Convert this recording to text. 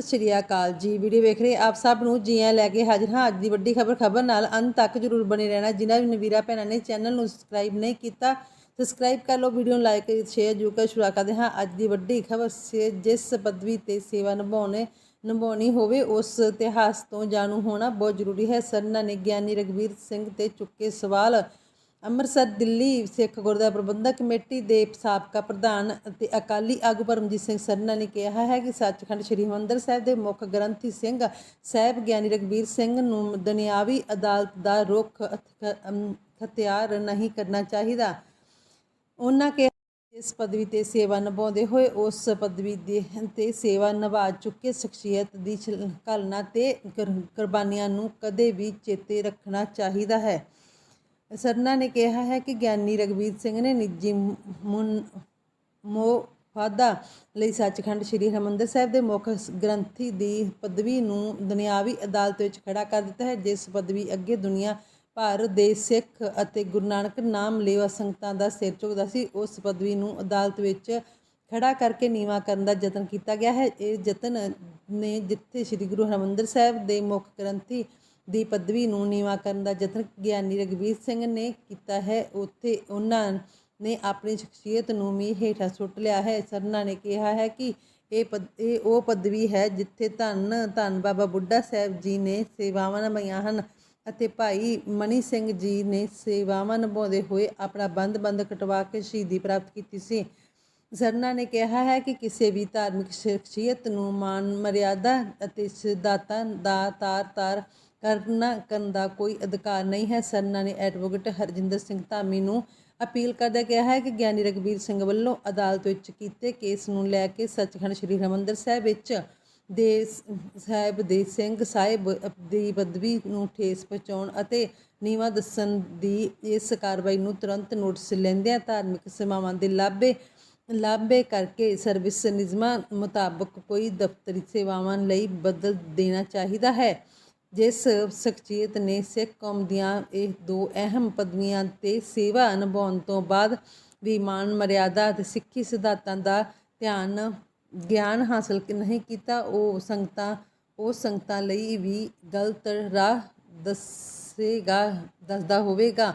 ਸਤਿ ਸ਼੍ਰੀ ਅਕਾਲ ਜੀ। ਵੀਡੀਓ ਵੇਖ ਰਹੇ ਆਪ ਸਭ ਨੂੰ ਜੀਆਂ ਲੈ ਕੇ ਹਾਜ਼ਰ ਹਾਂ। ਅੱਜ ਦੀ ਵੱਡੀ ਖਬਰ ਖਬਰ ਨਾਲ ਅੰਤ ਤੱਕ ਜਰੂਰ ਬਣੇ ਰਹਿਣਾ। ਜਿਨ੍ਹਾਂ ਵੀ ਨਵੀਰਾ ਭੈਣਾਂ ਨੇ ਚੈਨਲ ਨੂੰ ਸਬਸਕ੍ਰਾਈਬ ਨਹੀਂ ਕੀਤਾ, ਸਬਸਕ੍ਰਾਈਬ ਕਰ ਲਓ, ਵੀਡੀਓ ਨੂੰ ਲਾਈਕ, ਸ਼ੇਅਰ ਜਰੂਰ ਕਰ, ਸ਼ੁਰੂ ਕਰਦੇ ਹਾਂ। ਅੱਜ ਦੀ ਵੱਡੀ ਖਬਰ ਸੇ ਜਿਸ ਪਦਵੀ ਤੇ ਸੇਵਾ ਨਿਭਾਉਣੇ, ਨਿਭਾਉਣੀ ਹੋਵੇ, ਉਸ ਇਤਿਹਾਸ ਤੋਂ ਜਾਣੂ ਹੋਣਾ ਬਹੁਤ ਜ਼ਰੂਰੀ ਹੈ। ਸਰਨਾ ਨੇ ਗਿਆਨੀ ਰਗਵੀਰ ਸਿੰਘ ਤੇ ਚੁੱਕੇ ਸਵਾਲ ਅੰਮ੍ਰਿਤਸਰ ਦਿੱਲੀ ਸਿੱਖ ਗੁਰਦੁਆਰਾ ਪ੍ਰਬੰਧਕ ਕਮੇਟੀ ਦੇ ਸਾਬਕਾ ਪ੍ਰਧਾਨ ਅਤੇ ਅਕਾਲੀ ਆਗੂ ਪਰਮਜੀਤ ਸਿੰਘ ਸਰਨਾ ਨੇ ਕਿਹਾ ਹੈ ਕਿ ਸੱਚਖੰਡ ਸ੍ਰੀ ਹਰਿਮੰਦਰ ਸਾਹਿਬ ਦੇ ਮੁੱਖ ਗ੍ਰੰਥੀ ਸਿੰਘ ਸਾਹਿਬ ਗਿਆਨੀ ਰਗਵੀਰ ਸਿੰਘ ਨੂੰ ਦੁਨਿਆਵੀ ਅਦਾਲਤ ਦਾ ਰੁਖ ਅਥ- ਅਮ, ਨਹੀਂ ਕਰਨਾ ਚਾਹੀਦਾ। ਉਹਨਾਂ ਕਿ ਇਸ ਪਦਵੀ ਤੇ ਸੇਵਾ ਨਿਭਾਉਂਦੇ ਹੋਏ ਉਸ ਪਦਵੀ ਦੇ ਤੇ ਸੇਵਾ ਨਿਭਾ ਚੁੱਕੇ ਸ਼ਖਸੀਅਤ ਦੀ ਕਲਨਾ ਤੇ ਕੁਰਬਾਨੀਆਂ ਨੂੰ ਕਦੇ ਵੀ ਚੇਤੇ ਰੱਖਣਾ ਚਾਹੀਦਾ ਹੈ। ਸਰਨਾ ਨੇ ਕਿਹਾ ਹੈ ਕਿ ਗਿਆਨੀ ਰਗਵੀਰ ਸਿੰਘ ਨੇ ਨਿੱਜੀ ਮੁਨ ਮੋਫਾਦਾ ਲਈ ਸੱਚਖੰਡ ਸ੍ਰੀ ਹਰਿਮੰਦਰ ਸਾਹਿਬ ਦੇ ਮੁੱਖ ਗ੍ਰੰਥੀ ਦੀ ਪਦਵੀ ਨੂੰ ਦੁਨਿਆਵੀ ਅਦਾਲਤ ਵਿੱਚ ਖੜਾ ਕਰ ਦਿੱਤਾ ਹੈ, ਜਿਸ ਪਦਵੀ ਅੱਗੇ ਦੁਨੀਆ ਭਰ ਦੇ ਸਿੱਖ ਅਤੇ ਗੁਰੂ ਨਾਨਕ ਨਾਮ ਲੇਵਾ ਸੰਗਤਾਂ ਦਾ ਸਿਰ ਝੁਕਦਾ ਸੀ, ਉਸ ਪਦਵੀ ਨੂੰ ਅਦਾਲਤ ਵਿੱਚ ਖੜਾ ਕਰਕੇ ਨੀਵਾ ਕਰਨ ਦਾ ਯਤਨ ਕੀਤਾ ਗਿਆ ਹੈ। ਇਹ ਯਤਨ ਨੇ ਜਿੱਥੇ ਸ੍ਰੀ ਗੁਰੂ ਹਰਿਮੰਦਰ ਸਾਹਿਬ ਦੇ ਮੁੱਖ ਗ੍ਰੰਥੀ ਦੀ ਪਦਵੀ ਨੂੰ ਨੀਵਾ ਕਰਨ ਦਾ ਯਤਨ ਗਿਆਨੀ ਰਗਵੀਰ ਸਿੰਘ ਨੇ ਕੀਤਾ ਹੈ। ਉੱਥੇ ਉਹਨਾਂ ਨੇ ਆਪਣੀ ਸ਼ਖਸੀਅਤ ਨੂੰ ਮੀਂਹ ਹੇਠਾਂ ਸੁੱਟ ਲਿਆ ਹੈ। ਸਰਨਾ ਨੇ ਕਿਹਾ ਹੈ ਕਿ ਇਹ ਪਦ, ਇਹ ਉਹ ਪਦਵੀ ਹੈ ਜਿੱਥੇ ਧੰਨ ਧੰਨ ਬਾਬਾ ਬੁੱਢਾ ਸਾਹਿਬ ਜੀ ਨੇ ਸੇਵਾਵਾਂ ਨਿਭਾਈਆਂ ਹਨ ਅਤੇ ਭਾਈ ਮਨੀ ਸਿੰਘ ਜੀ ਨੇ ਸੇਵਾਵਾਂ ਨਿਭਾਉਂਦੇ ਹੋਏ ਆਪਣਾ ਬੰਦ-ਬੰਦ ਕਟਵਾ ਕੇ ਸ਼ਹੀਦੀ ਪ੍ਰਾਪਤ ਕੀਤੀ ਸੀ। ਸਰਨਾ ਨੇ ਕਿਹਾ ਹੈ ਕਿ ਕਿਸੇ ਵੀ ਧਾਰਮਿਕ ਸ਼ਖਸੀਅਤ ਨੂੰ ਮਾਨ ਮਰਿਆਦਾ ਅਤੇ ਸਿਧਾਂਤਾਂ ਦਾ ਤਾਰ-ਤਾਰ ਕਰਨਾ, ਕਰਨ ਦਾ ਕੋਈ ਅਧਿਕਾਰ ਨਹੀਂ ਹੈ। ਸਰਨਾ ਨੇ ਐਡਵੋਕੇਟ ਹਰਜਿੰਦਰ ਸਿੰਘ ਧਾਮੀ ਨੂੰ ਅਪੀਲ ਕਰਦਾ ਕਿਹਾ ਹੈ ਕਿ ਗਿਆਨੀ ਰਗਵੀਰ ਸਿੰਘ ਵੱਲੋਂ ਅਦਾਲਤ ਵਿੱਚ ਕੀਤੇ ਕੇਸ ਨੂੰ ਲੈ ਕੇ ਸੱਚਖੰਡ ਸ੍ਰੀ ਹਰਿਮੰਦਰ ਸਾਹਿਬ ਵਿੱਚ ਦੇ ਸਾਹਿਬ ਦੇ ਸਿੰਘ ਸਾਹਿਬ ਦੀ ਪਦਵੀ ਨੂੰ ਠੇਸ ਪਹੁੰਚਾਉਣ ਅਤੇ ਨੀਵਾ ਦੱਸਣ ਦੀ ਇਸ ਕਾਰਵਾਈ ਨੂੰ ਤੁਰੰਤ ਨੋਟਿਸ ਲੈਂਦਿਆਂ ਧਾਰਮਿਕ ਸੇਵਾਵਾਂ ਦੇ ਲਾਭੇ ਲਾਭੇ ਕਰਕੇ ਸਰਵਿਸ ਨਿਯਮਾਂ ਮੁਤਾਬਕ ਕੋਈ ਦਫ਼ਤਰੀ ਸੇਵਾਵਾਂ ਲਈ ਬਦਲ ਦੇਣਾ ਚਾਹੀਦਾ ਹੈ। ਜਿਸ ਸ਼ਖਸੀਅਤ ਨੇ ਸਿੱਖ ਕੌਮ ਦੀਆਂ ਇਹ ਦੋ ਅਹਿਮ ਪਦਵੀਆਂ ਤੇ ਸੇਵਾ ਨਿਭਾਉਣ ਤੋਂ ਬਾਅਦ ਵੀ ਮਾਨ ਮਰਿਆਦਾ ਅਤੇ ਸਿੱਖੀ ਸਿਧਾਂਤਾਂ ਦਾ ਧਿਆਨ, ਗਿਆਨ ਹਾਸਲ ਨਹੀਂ ਕੀਤਾ, ਉਹ ਸੰਗਤਾਂ ਉਹ ਸੰਗਤਾਂ ਲਈ ਵੀ ਗਲਤ ਰਾਹ ਦੱਸੇਗਾ, ਦੱਸਦਾ ਹੋਵੇਗਾ।